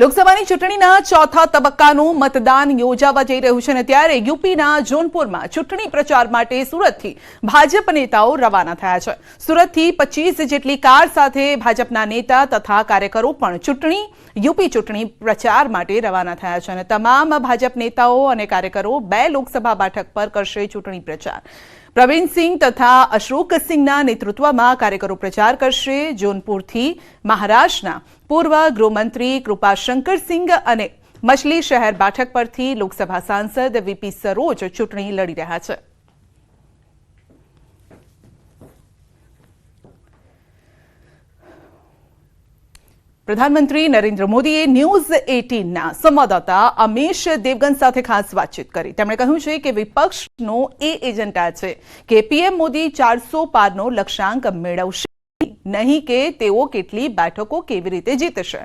લોકસભાની ચૂંટણીના ચોથા તબક્કાનું મતદાન યોજાવા જઈ રહ્યું છે અને ત્યારે યુપીના જોનપુરમાં ચૂંટણી પ્રચાર માટે સુરતથી ભાજપ નેતાઓ રવાના થયા છે. સુરતથી પચીસ જેટલી કાર સાથે ભાજપના નેતા તથા કાર્યકરો પણ ચૂંટણી, યુપી ચૂંટણી પ્રચાર માટે રવાના થયા છે અને તમામ ભાજપ નેતાઓ અને કાર્યકરો બે લોકસભા બેઠક પર કરશે ચૂંટણી પ્રચાર. પ્રવીણસિંહ તથા અશોકસિંહના નેતૃત્વમાં કાર્યકરો પ્રચાર કરશે. જોનપુરથી મહારાષ્ટ્રના પૂર્વ ગૃહમંત્રી કૃપાશંકરસિંહ અને મછલી શહેર બેઠક પરથી લોકસભા સાંસદ વીપી સરોજ ચૂંટણી લડી રહ્યા છે. પ્રધાનમંત્રી નરેન્દ્ર મોદીએ ન્યૂઝ એટીનના સંવાદદાતા અમીશ દેવગન સાથે ખાસ વાતચીત કરી તેમણે કહ્યું છે કે વિપક્ષનો એ એજન્ડા છે કે પીએમ મોદી ચારસો પારનો લક્ષ્યાંક મેળવશે નહીં કે તેઓ કેટલી બેઠકો કેવી રીતે જીતશે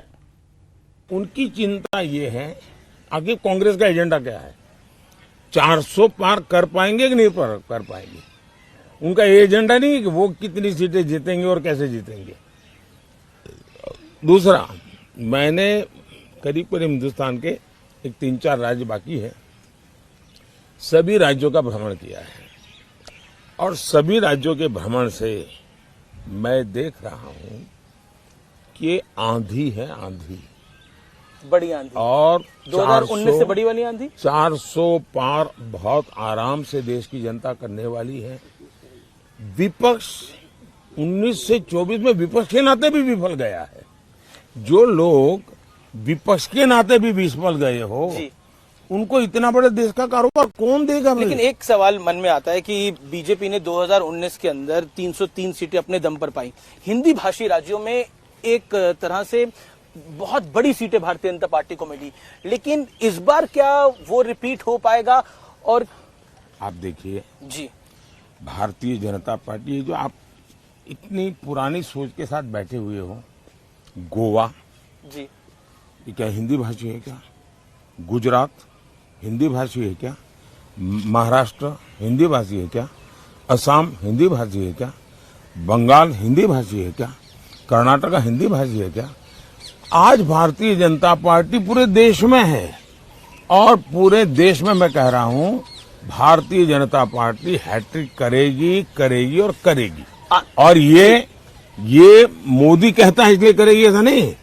उनकी चिंता ये है आगे कांग्रेस का एजेंडा क्या है 400 पार कर पाएंगे कि नहीं पर कर पाएंगे उनका ये एजेंडा नहीं है कि वो कितनी सीटें जीतेंगे और कैसे जीतेंगे दूसरा मैंने करीब करीब हिंदुस्तान के एक तीन चार राज्य बाकी है। सभी राज्यों का भ्रमण किया है। और सभी राज्यों के भ्रमण से मैं देख रहा हूँ कि आंधी है आंधी। बड़ी आंधी। और 2019 से बड़ी वाली आंधी? 400 पार बहुत आराम से देश की जनता करने वाली है। विपक्ष 19 से 24 में विपक्ष के नाते भी विफल गया है। जो लोग विपक्ष के नाते भी विफल गए हो उनको इतना बड़े देश का कारोबार कौन देगा? लेकिन एक सवाल मन में आता है कि बीजेपी ने 2019 के अंदर 303 सीटें अपने दम पर पाई। हिंदी भाषी राज्यों में एक तरह से बहुत बड़ी सीटें भारतीय जनता पार्टी को मिली। लेकिन इस बार क्या वो रिपीट हो पाएगा? और आप देखिए जी। भारतीय जनता पार्टी जो आप इतनी पुरानी सोच के साथ बैठे हुए हो गोवा। जी। ये क्या हिंदी भाषी है क्या? गुजरात हिंदी भाषी है क्या? महाराष्ट्र हिंदी भाषी है क्या? असम हिंदी भाषी है क्या? बंगाल हिंदी भाषी है क्या? कर्नाटका हिंदी भाषी है क्या? आज भारतीय जनता पार्टी पूरे देश में है। और पूरे देश में मैं कह रहा हूँ भारतीय जनता पार्टी हैट्रिक करेगी करेगी और करेगी। और ये ये मोदी कहता है इसलिए करेगी, ऐसा नहीं।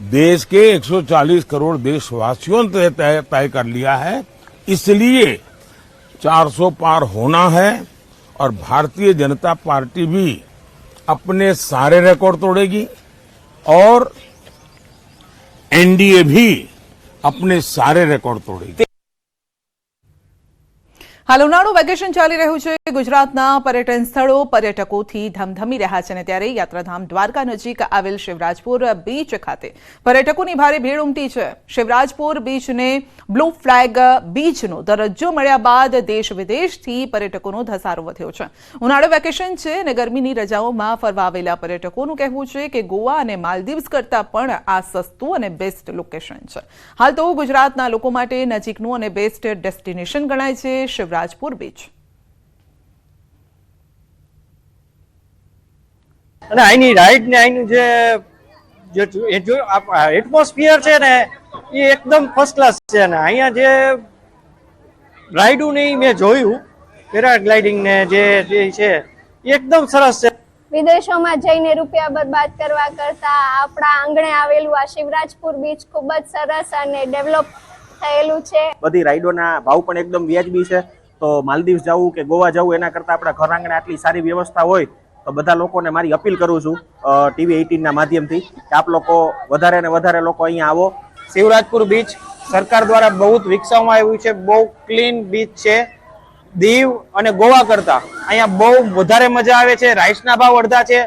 देश के 140 करोड़ देशवासियों ने तय कर लिया है। इसलिए 400 पार होना है और भारतीय जनता पार्टी भी अपने सारे रिकॉर्ड तोड़ेगी और एनडीए भी अपने सारे रिकॉर्ड तोड़ेगी। હાલ ઉનાળુ વેકેશન ચાલી રહ્યું છે. ગુજરાતના પર્યટન સ્થળો પર્યટકોથી ધમધમી રહ્યા છે અને ત્યારે યાત્રાધામ દ્વારકા નજીક આવેલ શિવરાજપુર બીચ ખાતે પર્યટકોની ભારે ભીડ ઉમટી છે. શિવરાજપુર બીચને બ્લુ ફ્લેગ બીચનો દરજ્જો મળ્યા બાદ દેશ વિદેશથી પર્યટકોનો ધસારો વધ્યો છે. ઉનાળુ વેકેશન છે અને ગરમીની રજાઓમાં ફરવા આવેલા પર્યટકોનું કહેવું છે કે ગોવા અને માલદીવ્સ કરતાં પણ આ સસ્તું અને બેસ્ટ લોકેશન છે. હાલ તો ગુજરાતના લોકો માટે નજીકનું અને બેસ્ટ ડેસ્ટિનેશન ગણાય છે શિવરાજપુર બીચ અને અહીંની રાઈડ ને અહીંનું જે જે એ જો એટમોસ્ફિયર છે ને એ એકદમ ફર્સ્ટ ક્લાસ છે ને. અહીંયા જે રાઈડું ને મેં જોયું પેરાગ્લાઇડિંગ ને જે જે છે એકદમ સરસ છે. વિદેશોમાં જઈને રૂપિયા બરબાદ કરવા કરતા આપણા આંગણે આવેલું આ શિવરાજપુર બીચ ખૂબ જ સરસ અને ડેવલપ થયેલું છે. બધી રાઈડોના ભાવ પણ એકદમ વ્યાજબી છે. તો માલદીવ જવું કે ગોવા જવું, એના કરતાં આપણા ઘર આંગણે આટલી સારી વ્યવસ્થા હોય, તો બધા લોકોને મારી અપીલ કરું છું ટીવી એઇટીનના માધ્યમથી કે આપ લોકો વધારે ને વધારે લોકો અહીંયા આવો. શિવરાજપુર બીચ સરકાર દ્વારા બહુ જ વિકસાવવામાં આવ્યું છે, બહુ ક્લીન બીચ છે. દીવ અને ગોવા કરતા અહીંયા બહુ વધારે મજા આવે છે રાઈસના ભાવ અડધા છે.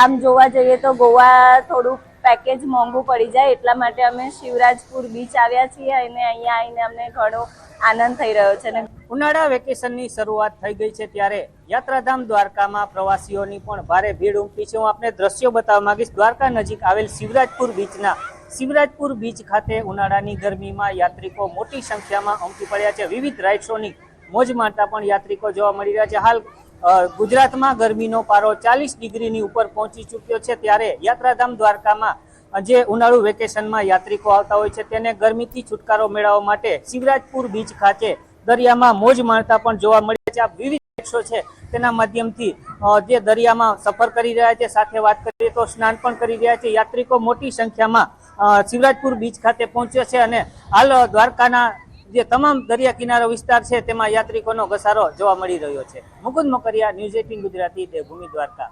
આમ જોવા જઈએ તો ગોવા થોડું પેકેજ મોંઘું પડી જાય એટલા માટે અમે શિવરાજપુર બીચ આવ્યા છીએ અને અહીંયા આવીને અમને ઘણો આનંદ થઈ રહ્યો છે અને ઉનાળા વેકેશનની શરૂઆત થઈ ગઈ છે ત્યારે યાત્રાધામ દ્વારકામાં પ્રવાસીઓની પણ ભારે ભીડ ઉમટી છે. હું આપને દ્રશ્યો બતાવવા માંગીશ. દ્વારકા નજીક આવેલ શિવરાજપુર બીચના શિવરાજપુર બીચ ખાતે ઉનાળાની ગરમીમાં યાત્રિકો મોટી સંખ્યામાં ઉમટી પડ્યા છે. વિવિધ રાઇડ્સોની મોજ માણતા પણ યાત્રિકો જોવા મળી રહ્યા છે. હાલ ગુજરાતમાં ગરમીનો પારો ચાલીસ ડિગ્રીની ઉપર પહોંચી ચૂક્યો છે ત્યારે યાત્રાધામ દ્વારકામાં જે ઉનાળુ વેકેશનમાં યાત્રિકો આવતા હોય છે તેને ગરમીથી છુટકારો મેળવવા માટે શિવરાજપુર બીચ ખાતે દરિયામાં મોજ માણતા પણ જોવા મળે છે. આ વિવિધ ટેક્સો છે તેના માધ્યમથી જે દરિયામાં સફર કરી રહ્યા છે, સાથે વાત કરીએ તો સ્નાન પણ કરી રહ્યા છે. યાત્રિકો મોટી સંખ્યામાં શિવરાજપુર બીચ ખાતે પહોંચ્યો છે અને હાલ દ્વારકાના જે તમામ દરિયા કિનારો વિસ્તાર છે, તેમાં યાત્રિકોનો ઘસારો જોવા મળી રહ્યો છે. Mukund Mokariya, news eighteen Gujarati Devbhumi Dwarka.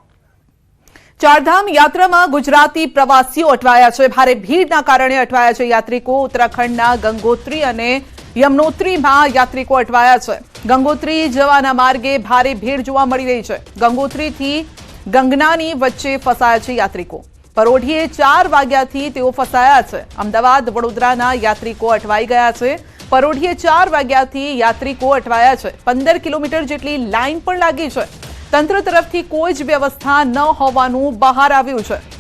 Chardham યાત્રામાં ગુજરાતી પ્રવાસીઓ અટવાયા છે. ભારે ભીડના કારણે અટવાયા છે યાત્રિકો. ઉત્તરાખંડના ગંગોત્રી અને યમનોત્રીમાં યાત્રિકો અટવાયા છે. ગંગોત્રી જવાના માર્ગે ભારે ભીડ જોવા મળી રહી છે. ગંગોત્રીથી ગંગનાની વચ્ચે ફસાયા છે યાત્રિકો. પરોઢીએ ચાર વાગ્યાથી તેઓ ફસાયા છે. અમદાવાદ વડોદરાના યાત્રિકો અટવાઈ ગયા છે. પરોઢીએ ચાર વાગ્યાથી યાત્રિકો અટવાયા છે. પંદર કિલોમીટર જેટલી લાઈન પણ લાગી છે. તંત્ર તરફથી કોઈ જ વ્યવસ્થા ન હોવાનું બહાર આવ્યું છે.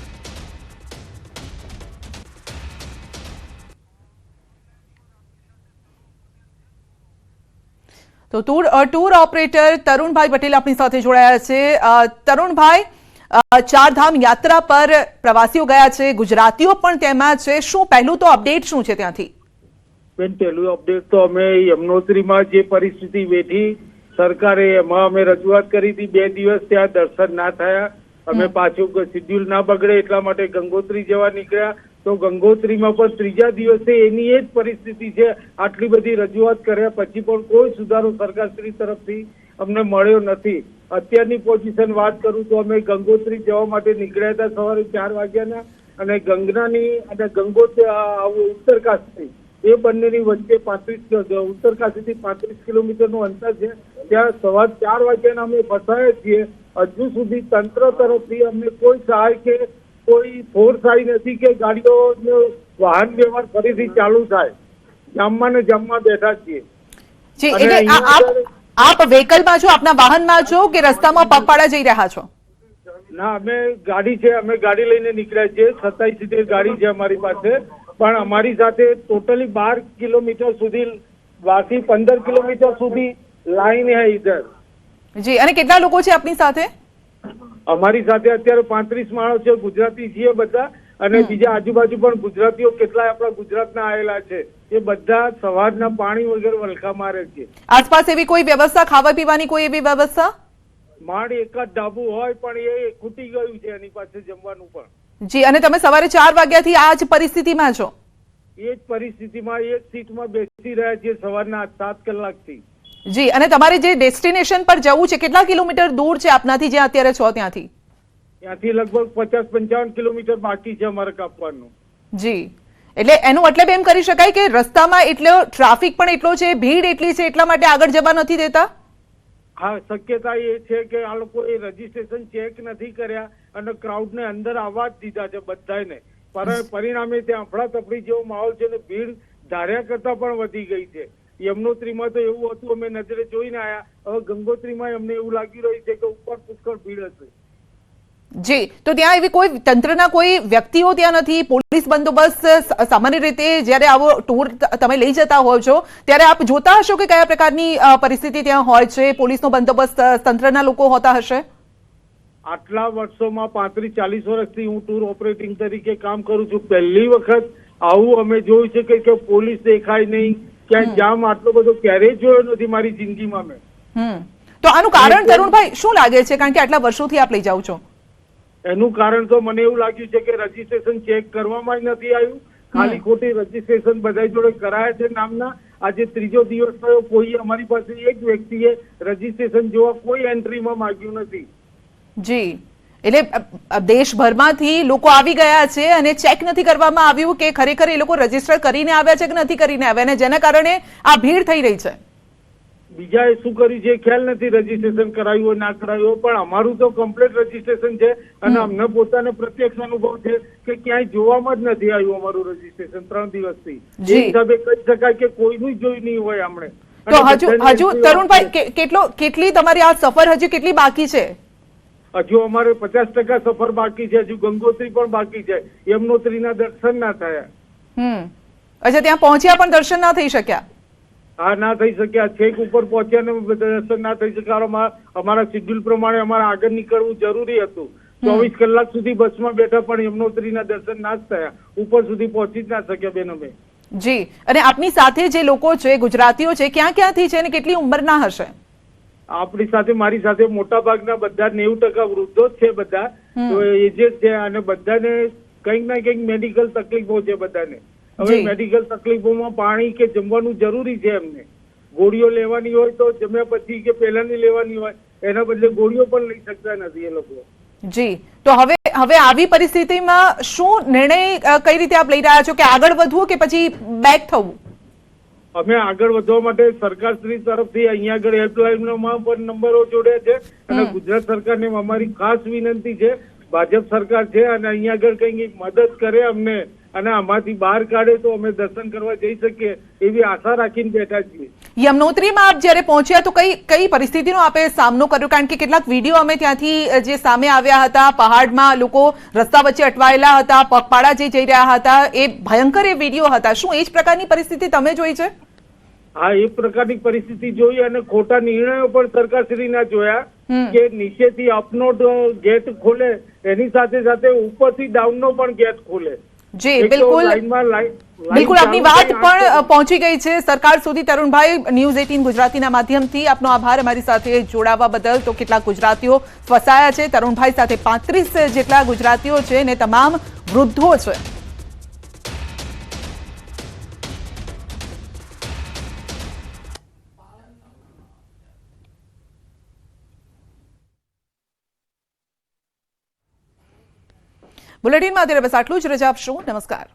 તો tour uh, tour operator Tarunbhai Patel આપણી સાથે જોડાયા છે. અ, તરુણભાઈ અ, ચારધામ યાત્રા પર પ્રવાસીઓ ગયા છે ગુજરાતીઓ પણ તેમાં છે. શું પહેલું તો અપડેટ શું છે ત્યાંથી? બેન પહેલું અપડેટ તો અમે યમનોત્રીમાં જે પરિસ્થિતિ વેઠી સરકારે એમાં અમે રજૂઆત કરી હતી બે દિવસ ત્યાં દર્શન ના થયા. અમે પાછું શિડ્યુલ ના બગડે એટલા માટે ગંગોત્રી જવા નીકળ્યા. તો ગંગોત્રીમાં પણ ત્રીજા દિવસે એની એ જ પરિસ્થિતિ છે આટલી બધી રજૂઆત કર્યા. પછી પણ કોઈ સુધારો સરકારશ્રી તરફથી અમને મળ્યો નથી. અત્યારની પોઝિશન વાત કરું તો અમે ગંગોત્રી જવા માટે નીકળ્યા હતા સવારે ચાર વાગ્યાના અને ગંગનાની અને ગંગોત્રી ઉત્તરકાશી એ બંનેની વચ્ચે પાંત્રીસ ઉત્તરકાશીથી પાંત્રીસ કિલોમીટરનું અંતર છે. ત્યાં સવાર ચાર વાગ્યાના અમે ફસાયા છીએ. હજુ સુધી તંત્ર તરફથી અમને કોઈ સહાય કે કોઈ ફોર્સ આવી નથી કે ગાડીઓ વાહન વ્યવહાર ફરીથી ચાલુ થાય. જામમાં ને જામમાં બેઠા છીએ. જી એટલે આપ અહીંયા આપ વ્હીકલમાં છો આપના વાહનમાં છો કે રસ્તામાં પગપાળા જઈ રહ્યા છો? ના અમે ગાડી છે અમે ગાડી લઈને નીકળ્યા છીએ સત્તાવીસ સીટર ગાડી છે અમારી પાસે. પણ અમારી સાથે ટોટલી બાર કિલોમીટર સુધી બારથી પંદર કિલોમીટર સુધી લાઈન હે ઇધર. જી અને કેટલા લોકો છે આપની સાથે? અમારી સાથે અત્યારે પાંત્રીસ માણસ છે ગુજરાતી છીએ બધા. અને બીજા આજુબાજુ પણ ગુજરાતીઓ કેટલાય આપણા ગુજરાતના આવેલા છે એ બધા સવારના પાણી વગર વલખા મારે છે. આસપાસ એવી કોઈ વ્યવસ્થા ખાવા પીવાની કોઈ એવી વ્યવસ્થા? માંડ એક જ ઢાબુ હોય પણ એ ખૂટી ગયું છે એની પાસે જમવાનું પણ. જી અને તમે સવારે ચાર વાગ્યાથી આ જ પરિસ્થિતિમાં છો? એ જ પરિસ્થિતિમાં એક સીટમાં બેસી રહ્યા છીએ સવારના સાત કલાકથી. જી અને તમારે જે ડેસ્ટિનેશન પર જવું છે કેટલા કિલોમીટર દૂર છે આપનાથી જ્યાં અત્યારે છો ત્યાંથી? ત્યાંથી લગભગ પચાસ પંચાવન કિલોમીટર બાકી છે અમારે કાપવાનું. જી. એટલે એનો મતલબ એમ કરી શકાય કે રસ્તામાં એટલો ટ્રાફિક પણ એટલો છે ભીડ એટલી છે એટલા માટે આગળ જવા નથી દેતા? હા શક્યતા એ છે કે આ લોકો એ રજીસ્ટ્રેશન ચેક નથી કર્યા અને ક્રાઉડને અંદર આવવા જ દીધા છે બધાને પર પરિણામે ત્યાં અફડાતફડી જેવો માહોલ છે ને ભીડ ધાર્યા કરતા પણ વધી ગઈ છે. યમનોત્રીમાં તો એવું હતું અમે નજરે જોઈને આયા. હવે ગંગોત્રીમાં અમને એવું લાગી રહ્યું છે કે ઉપર પુષ્કળ ભીડ હશે. જી તો ત્યાં એવી કોઈ તંત્રના કોઈ વ્યક્તિઓ ત્યાં નથી? પોલીસ બંદોબસ્ત સામાન્ય રીતે જ્યારે આવો ટૂર તમે લઈ જતા હોવ છો ત્યારે આપ જોતા હશો કે કયા પ્રકારની પરિસ્થિતિ ત્યાં હોય છે? પોલીસનો બંદોબસ્ત તંત્રના લોકો હોતા હશે? આટલા વર્ષોમાં પાંત્રીસ ચાલીસ વર્ષથી હું ટૂર ઓપરેટિંગ તરીકે કામ કરું છું. પહેલી વખત આવું અમે જોયું છે કે- પોલીસ દેખાય નહીં. ક્યાંય જામ આટલો બધો ક્યારેય જોયો નથી મારી જિંદગીમાં મેં. તો આનું કારણ તરુણભાઈ શું લાગે છે? કારણ કે આટલા વર્ષોથી આપ લઈ જાઓ છો. એનું કારણ તો મને એવું લાગ્યું છે કે રજીસ્ટ્રેશન ચેક કરવામાં જ નથી આવ્યું. ખાલી ખોટી રજીસ્ટ્રેશન બધા જોડે કરાયા છે નામના. આજે ત્રીજો દિવસ થયો કોઈ અમારી પાસે એક વ્યક્તિએ રજીસ્ટ્રેશન જોવા કોઈ એન્ટ્રીમાં માંગ્યું નથી. જી. એટલે દેશભરમાંથી લોકો આવી ગયા છે અને ચેક નથી કરવામાં આવ્યું કે ખરેખર એ લોકો રજિસ્ટર કરીને આવ્યા છે કે નથી કરીને આવ્યા અને જેના કારણે આ ભીડ થઈ રહી છે. બીજાએ શું કર્યું છે ખ્યાલ નથી રજીસ્ટ્રેશન કરાયું હોય ના કરાયું હોય પણ અમારું તો કમ્પ્લીટ રજીસ્ટ્રેશન છે અને અમને પોતાને પ્રત્યક્ષ અનુભવ છે કે ક્યાંય જોવામાં જ નથી આવ્યું અમારું રજીસ્ટ્રેશન ત્રણ દિવસથી. એ હિસાબે કહી શકાય કે કોઈનું જોઈ નહીં હોય હમણે તો હજુ હજુ તરુણભાઈ કેટલો કેટલી તમારી આ સફર હજુ કેટલી બાકી છે? હજુ અમારે પચાસ ટકા સફર બાકી છે હજુ ગંગોત્રી પણ બાકી છે. યમનોત્રીના દર્શન ના થયા. હમ. અચ્છા ત્યાં પહોંચ્યા પણ દર્શન ના થઈ શક્યા? હા ના થઈ શક્યા છેક ઉપર પહોંચ્યા ને દર્શન ના થઈ શક્યા. અમારા શેડ્યુલ પ્રમાણે અમારે આગળ નીકળવું જરૂરી હતું. ચોવીસ કલાક સુધી બસમાં બેઠા પણ યમનોત્રીના દર્શન ના જ થયા. ઉપર સુધી પહોંચી જ ના શક્યા બેન અમે. જી. અને આપની સાથે જે લોકો છે ગુજરાતીઓ છે ક્યાં ક્યાંથી છે અને કેટલી ઉંમરના હશે? આપણી સાથે મારી સાથે મોટા ભાગના બધા નેવું ટકા વૃદ્ધો જ છે બધા. તો એ જે છે અને બધાને કંઈક ના કંઈક મેડિકલ તકલીફો છે બધાને. હવે મેડિકલ તકલીફોમાં પાણી કે જમવાનું જરૂરી છે એમને. ગોળીઓ લેવાની હોય તો જમ્યા પછી કે પહેલાની લેવાની હોય એના બદલે ગોળીઓ પણ લઈ શકતા નથી એ લોકો. જી. તો હવે હવે આવી પરિસ્થિતિમાં શું નિર્ણય કઈ રીતે આપ લઈ રહ્યા છો? કે આગળ વધવું કે પછી બેક થવું? અમે આગળ વધવા માટે સરકાર શ્રી તરફથી અહીંયા આગળ હેલ્પલાઇનમાં પણ નંબરો જોડ્યા છે અને ગુજરાત સરકારને અમારી ખાસ વિનંતી છે. ભાજપ સરકાર છે અને અહીંયા આગળ કંઈક મદદ કરે અમને. અને આમાંથી બહાર કાઢે તો અમે દર્શન કરવા જઈ શકીએ એવી આશા રાખીને બેઠા છીએ. યમનોત્રીમાં આપ જ્યારે પહોંચ્યા તો કઈ કઈ પરિસ્થિતિનો આપે સામનો કર્યો? કારણ કે કેટલાક વીડિયો અમે ત્યાંથી જે સામે આવ્યા હતા પહાડમાં લોકો રસ્તા વચ્ચે અટવાયેલા હતા પગપાળા જે જઈ રહ્યા હતા એ ભયંકર એ વીડિયો હતા. શું એ જ પ્રકારની પરિસ્થિતિ તમે જોઈ છે? હા એ પ્રકારની પરિસ્થિતિ જોઈ અને ખોટા નિર્ણયો પણ સરકારશ્રીના જોયા કે નીચેથી અપનો ગેટ ખોલે એની સાથે સાથે ઉપરથી ડાઉનનો પણ ગેટ ખોલે. જી બિલકુલ. બિલકુલ આપની વાત પણ પહોંચી ગઈ છે. સરકાર સુધી તરુણભાઈ ન્યૂઝ એટીન ગુજરાતીના માધ્યમથી આપનો આભાર. અમારી સાથે જોડાવા બદલ તો કેટલાક ગુજરાતીઓ ફસાયા છે. તરુણભાઈ સાથે પાંત્રીસ જેટલા ગુજરાતીઓ છે ને તમામ વૃદ્ધો છે. બુલેટિનમાં અત્યારે બસ આટલું જ. રજા આપશો. નમસ્કાર.